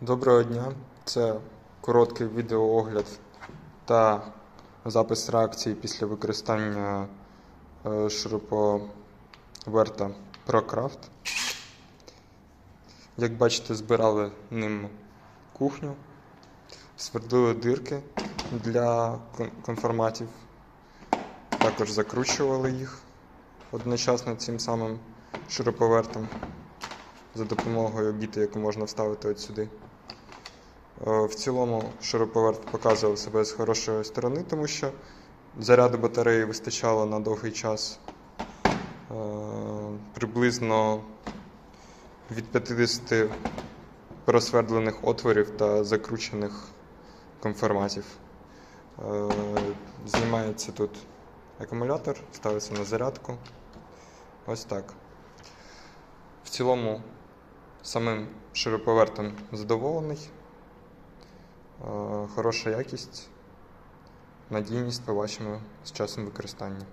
Доброго дня! Це короткий відеоогляд та запис реакції після використання е, шуруповерта ProCraft. Як бачите, збирали ним кухню, свердлили дирки для конформатів, також закручували їх одночасно цим самим шуруповертом за допомогою біти, яку можна вставити от сюди. Е, В цілому шуруповерт показував себе з хорошої сторони, тому що заряду батареї вистачало на довгий час. Е, Приблизно від 50 просвердлених отворів та закручених конформатів. Е, Знімається тут акумулятор, ставиться на зарядку. Ось так. В цілому самим широповертом задоволений. Е, Хороша якість, надійність побачимо з часом використання.